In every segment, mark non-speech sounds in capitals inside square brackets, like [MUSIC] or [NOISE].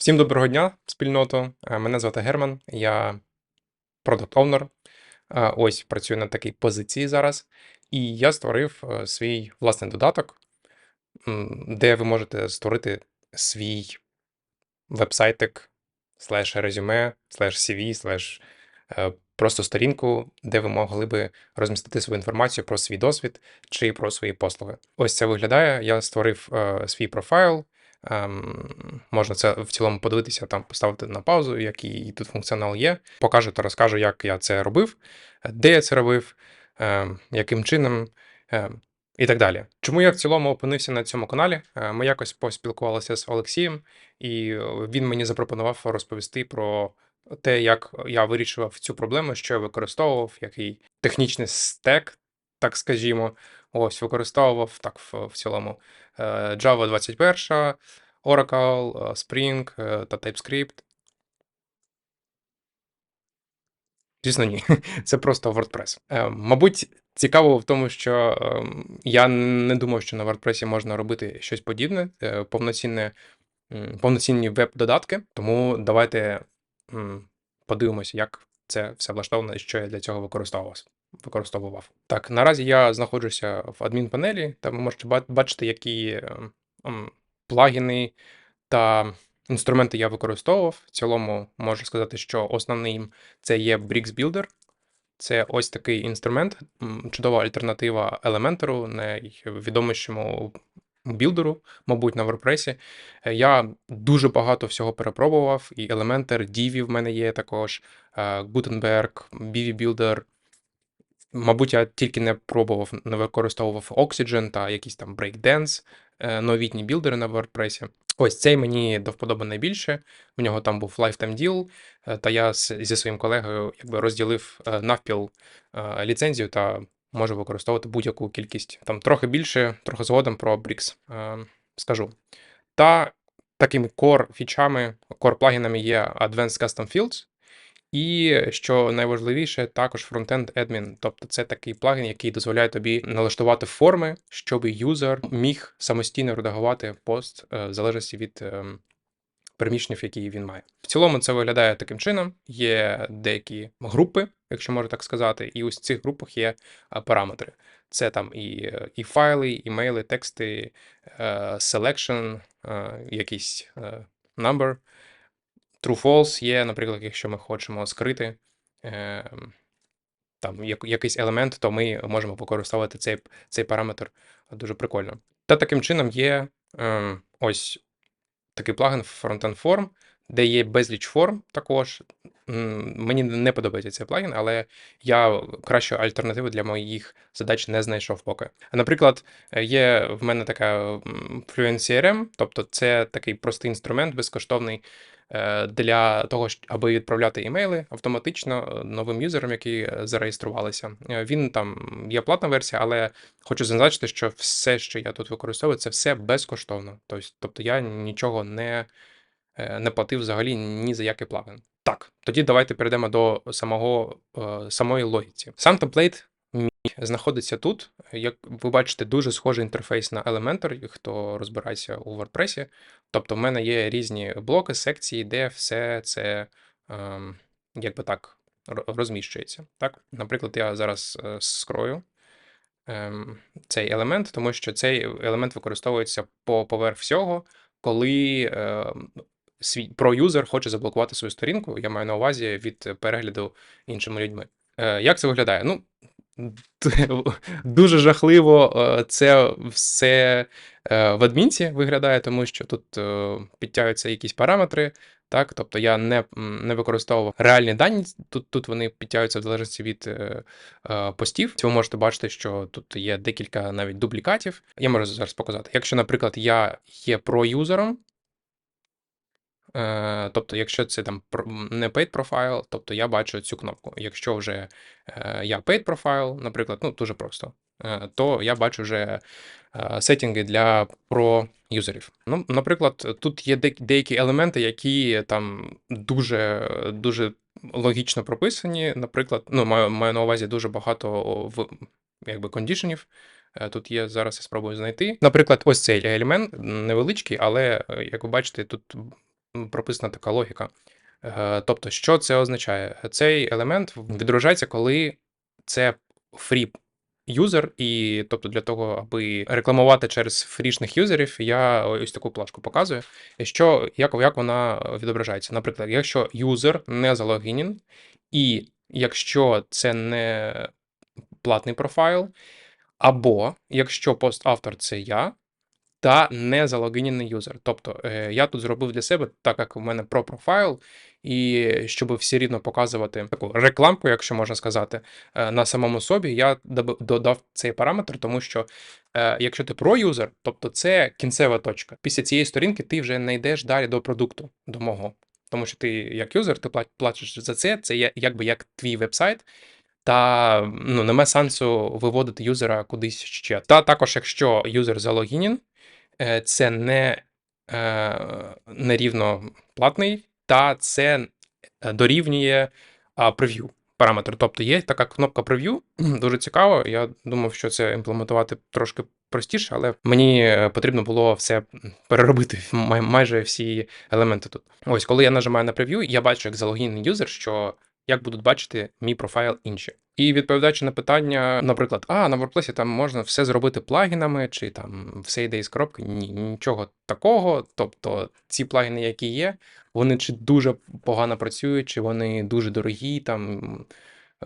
Всім доброго дня, спільноту. Е, Мене звати Герман, я продакт овнер. Ось працюю на такій позиції зараз. І я створив е, свій власний додаток, де ви можете створити свій вебсайтик, слеш резюме, слеш CV, слеш е, просто сторінку, де ви могли би розмістити свою інформацію про свій досвід чи про свої послуги. Ось це виглядає. Я створив свій профайл. Ем, можна це в цілому подивитися, там поставити на паузу, який тут функціонал є. Покажу та розкажу, як я це робив, де я це робив, ем, яким чином. ем, і так далі. Чому я в цілому опинився на цьому каналі? Е, Ми якось поспілкувалися з Олексієм, і він мені запропонував розповісти про те, як я вирішував цю проблему, що я використовував, який технічний стек, так скажімо. Ось використовував так в, в цілому Java 21, Oracle, е, Spring е, та TypeScript. Звісно, ні. [LAUGHS] Це просто WordPress. Е, Мабуть, цікаво в тому, що ем, я не думав, що на WordPress можна робити щось подібне, е, повноцінне, повноцінні веб-додатки. Тому давайте подивимося, як це все влаштовано і що я для цього використовував. Використовував. Так, наразі я знаходжуся в адмінпанелі, та ви можете бачити, які ем, плагіни та інструменти я використовував. В цілому можу сказати, що основним це є Bricks Builder. Це ось такий інструмент, чудова альтернатива Elementor, найвідомішому білдеру, мабуть, на WordPress. Е, Я дуже багато всього перепробував, і Elementor, Divi в мене є також, е, Gutenberg, BV Builder. Мабуть, я тільки не пробував, не використовував Oxygen та якісь там Breakdance, е, новітні білдери на WordPress. Ось цей мені до вподоби найбільше. В нього там був lifetime deal, е, та я зі своїм колегою якби розділив е, навпіл ліцензію та можу використовувати будь-яку кількість. Там трохи більше, трохи згодом про е, скажу. Та такими core фічами, core плагінами є Advanced Custom Fields. І що найважливіше, також фронтенд admin. Тобто це такий плагін, який дозволяє тобі налаштувати форми, щоб юзер міг самостійно редагувати пост е, в залежності від ем, які він має. В цілому це виглядає таким чином. Є деякі групи, якщо можна так сказати, і ось в цих групах є параметри. Це там і, е, і файли, імейли, тексти, е, selection, е, якийсь е, number. True false є, наприклад, якщо ми хочемо скрити е, там як, якийсь елемент, то ми можемо використовувати цей, цей параметр дуже прикольно. Та таким чином є е, ось такий плагін Frontend Form, де є безліч форм також. Мені не подобається цей плагін, але я кращої альтернативи для моїх задач не знайшов поки. Наприклад, є в мене така Fluent CRM, тобто це такий простий інструмент, безкоштовний для того, аби відправляти імейли автоматично е, новим юзерам, які е, зареєструвалися. Е, Він там є платна версія, але хочу зазначити, що все, що я тут використовую, це все безкоштовно. Тобто, тобто я нічого не, е, не платив взагалі ні за який плагін. Так, тоді давайте перейдемо до самого, е, самої логіці. Сам темплейт знаходиться тут. Як ви бачите, дуже схожий інтерфейс на Elementor, хто розбирається у WordPress. Тобто, в мене є різні блоки, секції, де все це ем, якби так розміщується. Так? Наприклад, я зараз е, скрою ем, цей елемент, тому що цей елемент використовується по поверх всього, коли ем, свій про-юзер хоче заблокувати свою сторінку. Я маю на увазі від перегляду іншими людьми. Е, як це виглядає? Ну, дуже жахливо е, це все е, в адмінці виглядає, тому що тут е, підтягуються якісь параметри. Так, тобто я не, не використовував реальні дані. Тут, тут вони підтягуються в залежності від е, е, постів. Ви можете бачити, що тут є декілька навіть дублікатів. Я можу зараз показати. Якщо, наприклад, я є про-юзером, тобто, якщо це там не paid profile, тобто я бачу цю кнопку. Якщо вже е, я paid profile, наприклад, ну дуже просто, е, то я бачу вже е, сеттінги для про-юзерів. Ну, наприклад, тут є деякі елементи, які там дуже, дуже логічно прописані. Наприклад, ну, маю, маю на увазі дуже багато в якби кондішенів. Е, Тут є зараз я спробую знайти. Наприклад, ось цей елемент невеличкий, але е, як ви бачите, тут прописана така логіка. Е, Тобто, що це означає? Цей елемент відображається, коли це free юзер, і тобто для того, аби рекламувати через фрішних юзерів, я ось таку плашку показую. Що як, як вона відображається? Наприклад, якщо юзер не залогінен, і якщо це не платний профайл, або якщо поставтор це я, та не залогінений юзер. Тобто е, я тут зробив для себе, так як у мене про профайл, і щоб все рівно показувати таку рекламку, якщо можна сказати, е, на самому собі, я додав цей параметр, тому що е, якщо ти про юзер, тобто це кінцева точка. Після цієї сторінки ти вже не йдеш далі до продукту, до мого. Тому що ти як юзер, ти платиш за це, це є якби як твій вебсайт. Та ну, немає сенсу виводити юзера кудись ще. Та також, якщо юзер залогінен, е, це не е, нерівно платний, та це е, дорівнює прев'ю параметр. Тобто є така кнопка прев'ю, дуже цікаво. Я думав, що це імплементувати трошки простіше, але мені потрібно було все переробити май- майже всі елементи тут. Ось, коли я нажимаю на прев'ю, я бачу як залогінний юзер, що як будуть бачити мій профайл інші. І відповідаючи на питання, наприклад, а на WordPress там можна все зробити плагінами, чи там все йде із коробки. Ні, нічого такого. Тобто ці плагіни, які є, вони чи дуже погано працюють, чи вони дуже дорогі, там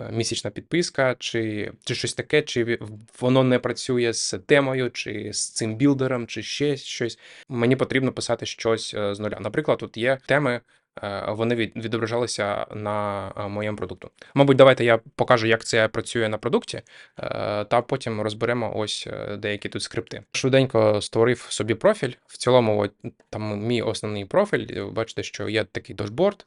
е, місячна підписка, чи, чи щось таке, чи воно не працює з темою, чи з цим білдером, чи ще щось. Мені потрібно писати щось е, з нуля. Наприклад, тут є теми. Е, Вони від- відображалися на е, моєму продукту. Мабуть, давайте я покажу, як це працює на продукті, е, та потім розберемо ось деякі тут скрипти. Швиденько створив собі профіль. В цілому, там мій основний профіль. Бачите, що є такий дашборд,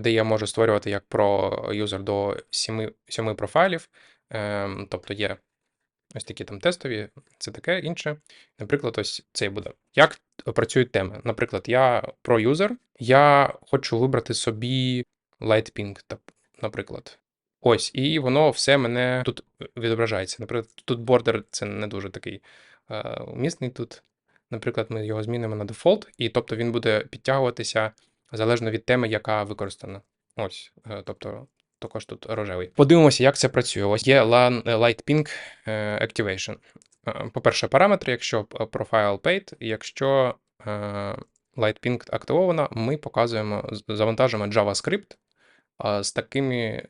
де я можу створювати як про юзер до 7, 7 профайлів. Ем, Тобто є ось такі там тестові, це таке інше. Наприклад, ось цей буде. Як працюють теми? Наприклад, я про юзер, я хочу вибрати собі Light Pink, тап- наприклад. Ось, і воно все мене тут відображається. Наприклад, тут бордер це не дуже такий е, умісний тут. Наприклад, ми його змінимо на дефолт, і тобто він буде підтягуватися залежно від теми, яка використана. Ось, е, тобто також тут рожевий. Подивимося, як це працює. Ось є е, Light Pink е, Activation. Е, По-перше, параметри, якщо profile paid, якщо Light Pink активована, ми показуємо, завантажуємо JavaScript з такими.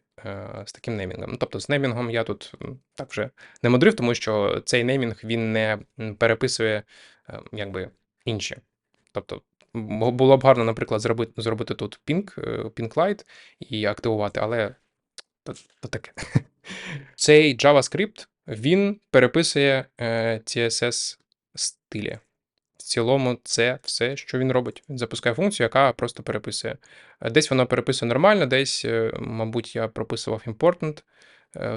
З таким неймінгом. Ну, Тобто з неймінгом я тут так вже не мудрив, тому що цей неймінг він не переписує е, якби інші. Тобто було б гарно, наприклад, зробити, зробити тут pink, pink light і активувати, але то, таке. Цей JavaScript він переписує е, CSS стилі. В цілому, це все, що він робить. Він запускає функцію, яка просто переписує. Е, Десь воно переписує нормально, десь, е, мабуть, я прописував important,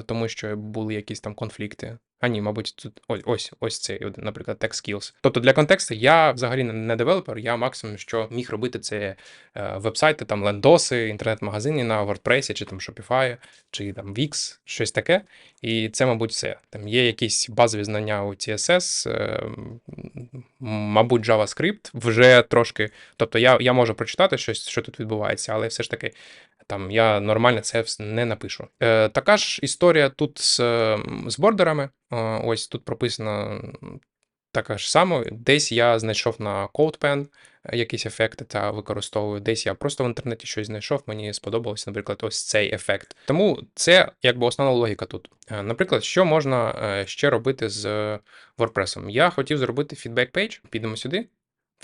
тому що були якісь там конфлікти. А ні, мабуть, тут ось ось, ось цей, наприклад, text skills. Тобто для контексту я взагалі не девелопер, я максимум, що міг робити, це е, вебсайти, там лендоси, інтернет-магазини на WordPress, чи там Shopify, чи там Wix, щось таке. І це, мабуть, все. Там є якісь базові знання у CSS, е, мабуть, JavaScript вже трошки. Тобто я, я можу прочитати щось, що тут відбувається, але все ж таки там я нормально це не напишу. Е, така ж історія тут з, з бордерами. Е, ось тут прописано така ж сама. Десь я знайшов на CodePen е, якісь ефекти та використовую. Десь я просто в інтернеті щось знайшов, мені сподобалося, наприклад, ось цей ефект. Тому це якби основна логіка тут. Е, Наприклад, що можна е, ще робити з WordPress? Я хотів зробити page. Підемо сюди.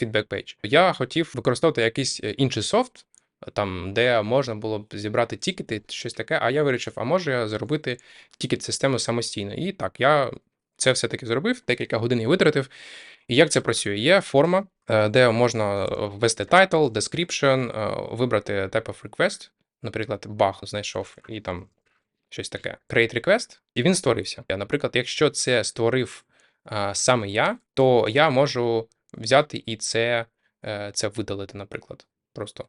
Feedback page. Я хотів використовувати якийсь е, інший софт, там, де можна було б зібрати тікети, щось таке, а я вирішив, а може я зробити тікет-систему самостійно. І так, я це все-таки зробив, декілька годин я витратив. І як це працює? Є форма, е, де можна ввести title, description, е, вибрати type of request, наприклад, баг знайшов, і там щось таке. Create request, і він створився. Я, Наприклад, якщо це створив е, саме я, то я можу взяти і це, це видалити, наприклад. Просто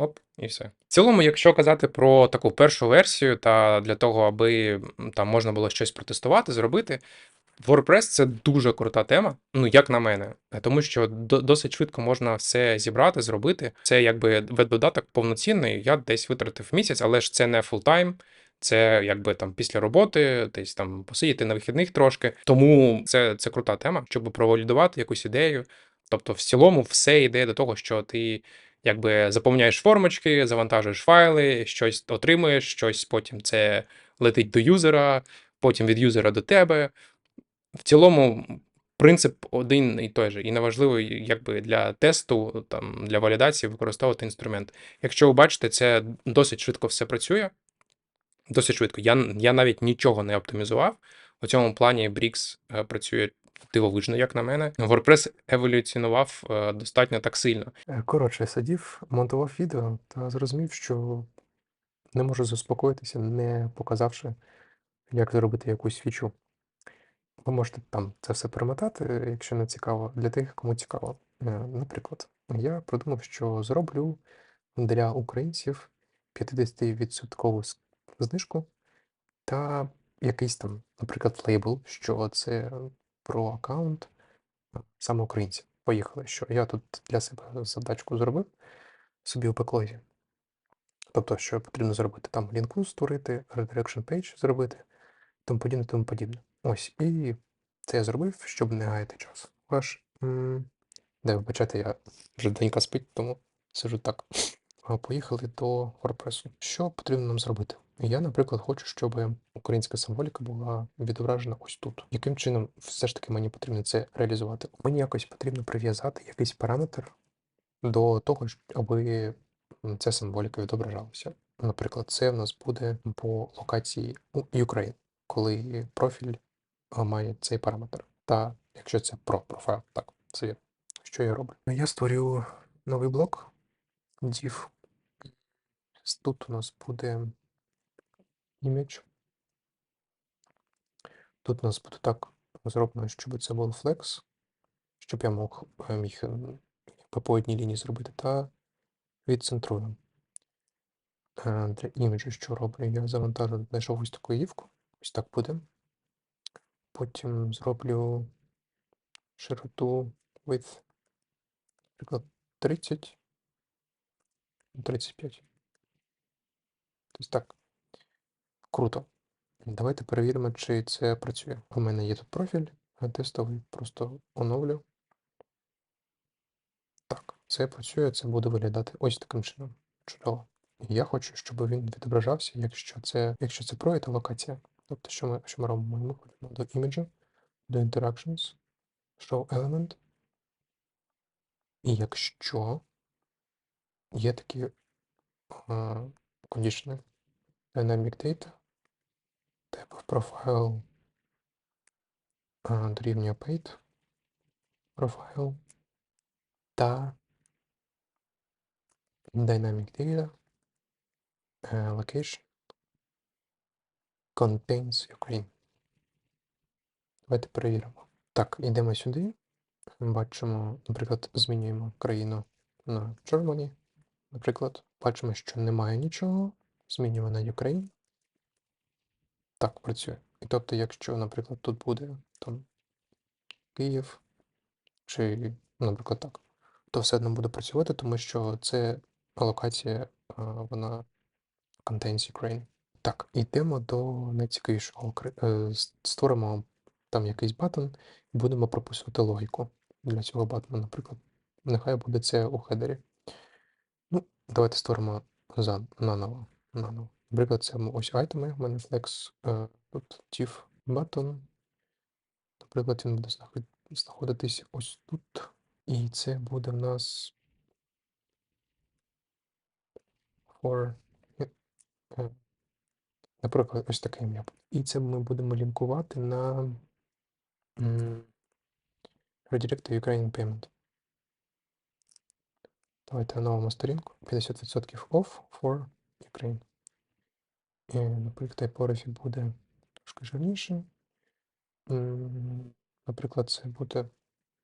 Оп, і все. В цілому, якщо казати про таку першу версію, та для того, аби там можна було щось протестувати, зробити, WordPress це дуже крута тема, ну як на мене, тому що досить швидко можна все зібрати, зробити. Це якби веб-додаток повноцінний. Я десь витратив місяць, але ж це не фултайм. Це якби там після роботи, десь там посидіти на вихідних трошки. Тому це, це крута тема, щоб провалідувати якусь ідею. Тобто, в цілому, все йде до того, що ти якби заповняєш формочки, завантажуєш файли, щось отримуєш, щось потім це летить до юзера, потім від юзера до тебе. В цілому принцип один і той же. І неважливо, якби для тесту, там, для валідації використовувати інструмент. Якщо ви бачите, це досить швидко все працює. Досить швидко. Я, я навіть нічого не оптимізував. У цьому плані Brix е, працює дивовижно, як на мене. WordPress еволюціонував е, достатньо так сильно. Е, Коротше, сидів, монтував відео та зрозумів, що не можу заспокоїтися, не показавши, як зробити якусь фічу. Ви можете там це все перемотати, якщо не цікаво, для тих, кому цікаво. Е, Наприклад, я придумав, що зроблю для українців 50% знижку та якийсь там, наприклад, лейбл, що це про аккаунт саме українців. Поїхали. Що я тут для себе задачку зробив собі у беклозі. Тобто, що потрібно зробити там лінку створити, redirection page зробити, тому подібне, тому подібне. Ось, і це я зробив, щоб не гаяти час. Ваш. Де вибачайте, я вже донька спить, тому сижу так. Поїхали до WordPress. Що потрібно нам зробити? Я, наприклад, хочу, щоб українська символіка була відображена ось тут. Яким чином все ж таки мені потрібно це реалізувати? Мені якось потрібно прив'язати якийсь параметр до того, аби ця символіка відображалася. Наприклад, це в нас буде по локації у- Ukraine, коли профіль має цей параметр. Та якщо це про профайл, так, це вірно. Що я роблю? Я створю новий блок div. Тут у нас буде image. Тут у нас буде так зроблено, щоб це був flex, щоб я мог е, міг по одній лінії зробити, та відцентрую. Е, Для іміджу, що роблю, я завантажу, знайшов ось таку гівку. Ось так буде. Потім зроблю широту width, наприклад, 30, 35. Тобто так. Круто. Давайте перевіримо, чи це працює. У мене є тут профіль тестовий, просто оновлю. Так, це працює, це буде виглядати ось таким чином. Чудово. Я хочу, щоб він відображався, якщо це, якщо це про та локація. Тобто, що ми, що ми робимо? Ми ходимо до іміджу, до interactions, show element. І якщо є такі uh, condition dynamic data, profile uh, дорівнює paid profile та dynamic data uh, location contains Ukraine. Давайте перевіримо. Так, йдемо сюди. Бачимо, наприклад, змінюємо країну на Germany. Наприклад, бачимо, що немає нічого. Змінюємо на Ukraine. Так, працює. І тобто, якщо, наприклад, тут буде там Київ, чи, наприклад, так, то все одно буде працювати, тому що це локація, вона contains Ukraine. Так, йдемо до найцікавішого. Е, Створимо там якийсь батон і будемо прописувати логіку для цього батону. Наприклад, нехай буде це у хедері. Ну, давайте створимо за наново. Наприклад, м- ось айтеми. У мене flex е, тут div button. Наприклад, він буде знаход- знаходитись ось тут. І це буде в нас for. е, е, Наприклад, ось таке ім'я. І це ми будемо лінкувати на Redirect Ukraine Payment. Давайте оновимо сторінку. 50% off for Ukraine. І, наприклад, тайпографі буде трошки жирніше. Наприклад, це буде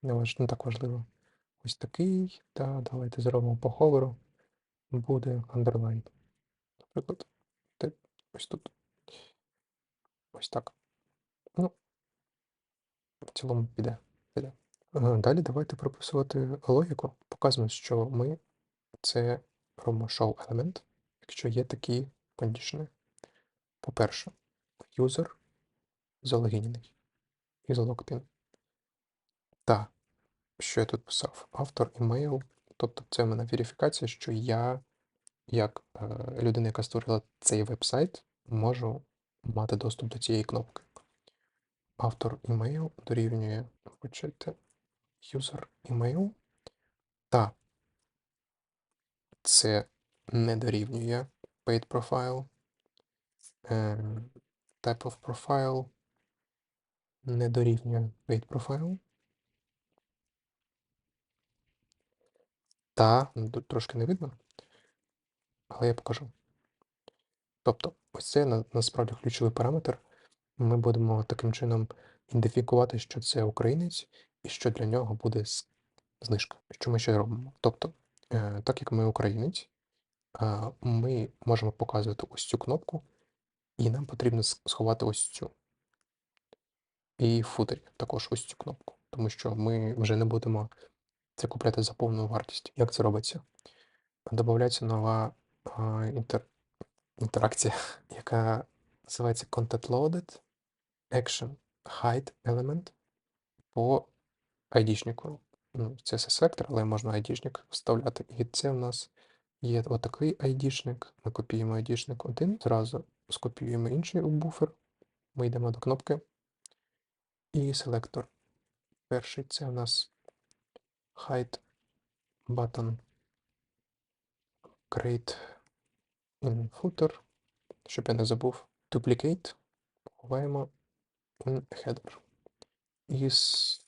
не, так важливо. Ось такий. Та давайте зробимо по ховеру. Буде underline. Наприклад, ось тут. Ось так. Ну, в цілому піде. піде. Е, Далі давайте прописувати логіку. Показуємо, що ми це робимо show element, якщо є такі кондішни. По-перше, user залогінений і залогтин. Та, що я тут писав? Автор імейл, тобто це в мене верифікація, що я, як е, людина, яка створила цей веб-сайт, можу мати доступ до цієї кнопки. Автор імейл дорівнює почайте, user email. Та це не дорівнює paid profile. Е, type of profile не дорівнює paid profile. Та, ну, трошки не видно, але я покажу. Тобто, ось це насправді ключовий параметр. Ми будемо таким чином ідентифікувати, що це українець, і що для нього буде знижка. Що ми ще робимо? Тобто, е, так як ми українець, ми можемо показувати ось цю кнопку, і нам потрібно сховати ось цю. І в футері також ось цю кнопку, тому що ми вже не будемо це купляти за повну вартість. Як це робиться? Додається нова а, інтер... інтеракція, [LAUGHS] яка називається Content Loaded Action Hide Element по ID-шнику. Ну, це CSS-вектор, але можна ID-шник вставляти. І це в нас є отакий ID-шник. Ми копіюємо ID-шник один, зразу скопіюємо інший буфер. Ми йдемо до кнопки і селектор. Перший це у нас hide button create in footer. Щоб я не забув. Duplicate. Ховаємо in header. І з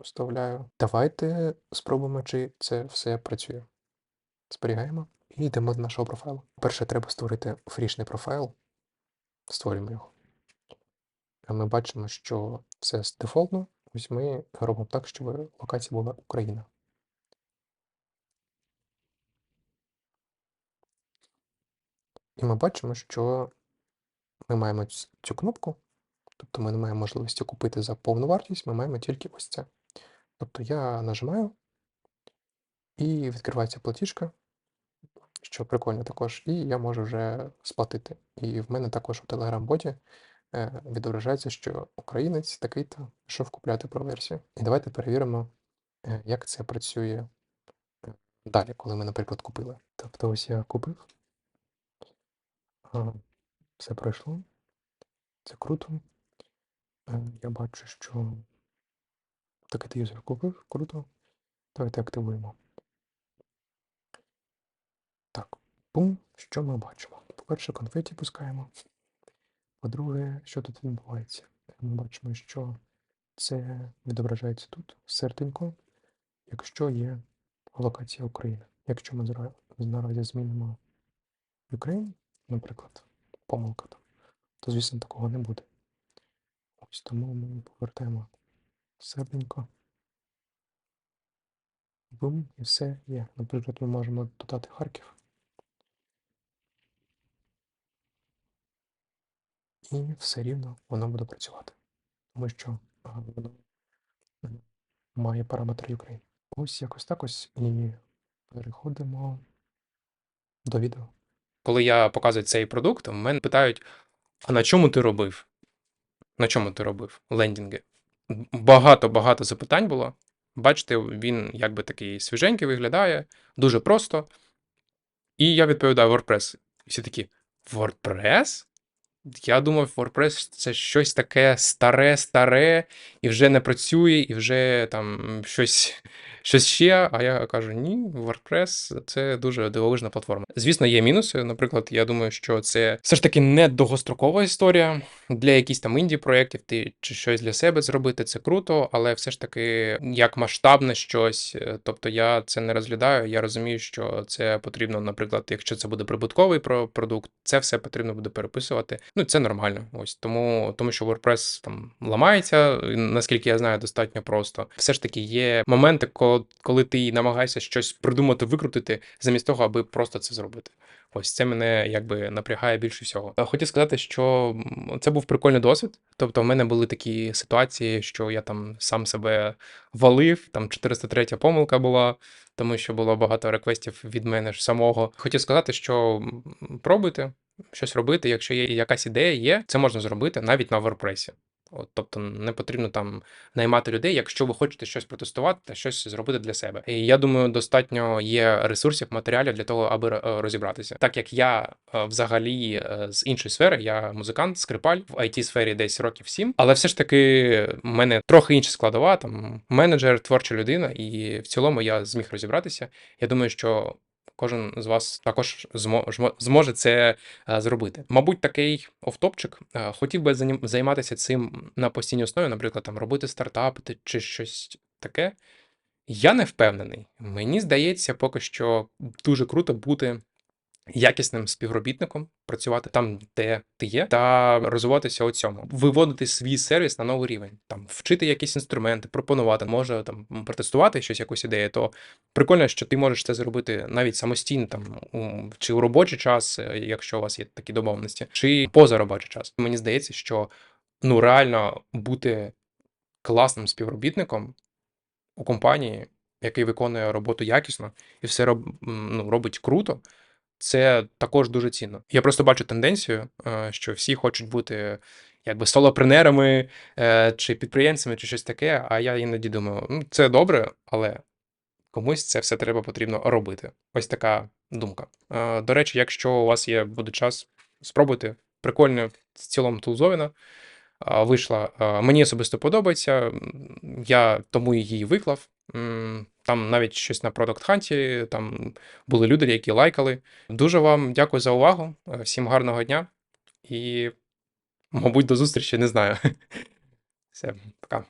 вставляю. Давайте спробуємо, чи це все працює. Зберігаємо і йдемо до нашого профайлу. Перше, треба створити фрішний профайл. Створюємо його. А Ми бачимо, що все з дефолтно. Ось ми робимо так, щоб локація була Україна. І ми бачимо, що ми маємо цю кнопку, тобто ми не маємо можливості купити за повну вартість, ми маємо тільки ось це. Тобто я нажимаю і відкривається платіжка, що прикольно також, і я можу вже сплатити. І в мене також у Telegram-боті е, відображається, що українець такий-то пішов купляти про версію. І давайте перевіримо, е, як це працює е, далі, коли ми, наприклад, купили. Тобто ось я купив. Все пройшло. Це круто. Я бачу, що такий юзер купив. Круто. Давайте активуємо. Бум, що ми бачимо? По-перше, конфеті пускаємо. По-друге, що тут відбувається? Ми бачимо, що це відображається тут серденько, якщо є локація України. Якщо ми наразі змінимо Ukraine, наприклад, помилка там, то, звісно, такого не буде. Ось тому ми повертаємо серденько. Бум, і все є. Наприклад, ми можемо додати Харків. І все рівно воно буде працювати. Тому що воно має параметри України. Ось якось так ось і переходимо до відео. Коли я показую цей продукт, мене питають: а на чому ти робив? На чому ти робив лендінги? Багато-багато запитань було. Бачите, він якби такий свіженький виглядає, дуже просто. І я відповідаю WordPress. І всі такі: WordPress? Я думав, WordPress це щось таке старе, старе, і вже не працює, і вже там щось, щось ще. А я кажу: ні, WordPress це дуже дивовижна платформа. Звісно, є мінуси. Наприклад, я думаю, що це все ж таки не довгострокова історія. Для якихось там інді-проєктів ти чи щось для себе зробити, це круто, але все ж таки як масштабне щось. е, Тобто я це не розглядаю. Я розумію, що це потрібно, наприклад, якщо це буде прибутковий про- продукт, це все потрібно буде переписувати. Ну, це нормально. Ось тому, тому що WordPress там ламається, наскільки я знаю, достатньо просто. Все ж таки є моменти, коли ти намагаєшся щось придумати, викрутити, замість того, аби просто це зробити. Ось це мене якби напрягає більше всього. Е, Хотів сказати, що це був прикольний досвід. Тобто, в мене були такі ситуації, що я там сам себе валив, там 403 помилка була, тому що було багато реквестів від мене ж самого. Хотів сказати, що пробуйте щось робити. Якщо є якась ідея, є, це можна зробити навіть на WordPress. От, тобто не потрібно там наймати людей, якщо ви хочете щось протестувати та щось зробити для себе. І я думаю, достатньо є ресурсів, матеріалів для того, аби е, розібратися. Так як я е, взагалі е, з іншої сфери, я музикант, скрипаль в it сфері десь років сім, але все ж таки в мене трохи інша складова, там менеджер, творча людина, і в цілому я зміг розібратися. Я думаю, що. Кожен з вас також змо- зможе це е, зробити. Мабуть, такий офтопчик. Е, Хотів би займатися цим на постійній основі, наприклад, там робити стартапи чи щось таке. Я не впевнений. Мені здається, поки що дуже круто бути якісним співробітником, працювати там, де ти є, та розвиватися у цьому, виводити свій сервіс на новий рівень, там вчити якісь інструменти, пропонувати, може там протестувати щось, якусь ідею, то прикольно, що ти можеш це зробити навіть самостійно, там чи у робочий час, е, якщо у вас є такі домовленості, чи поза робочий час. Мені здається, що ну реально бути класним співробітником у компанії, який виконує роботу якісно і все роб, ну, робить круто, це також дуже цінно. Я просто бачу тенденцію, е, що всі хочуть бути якби солопренерами е, чи підприємцями, чи щось таке. А я іноді думаю, ну це добре, але комусь це все треба потрібно робити. Ось така думка. Е, До речі, якщо у вас є буде час, спробуйте. Прикольно в цілому тулзовина. а, Вийшла. Мені особисто подобається. Я тому її виклав. Там навіть щось на Product Hunt, там були люди, які лайкали. Дуже вам дякую за увагу. е, Всім гарного дня і, мабуть, до зустрічі, не знаю. [LAUGHS] Все, пока.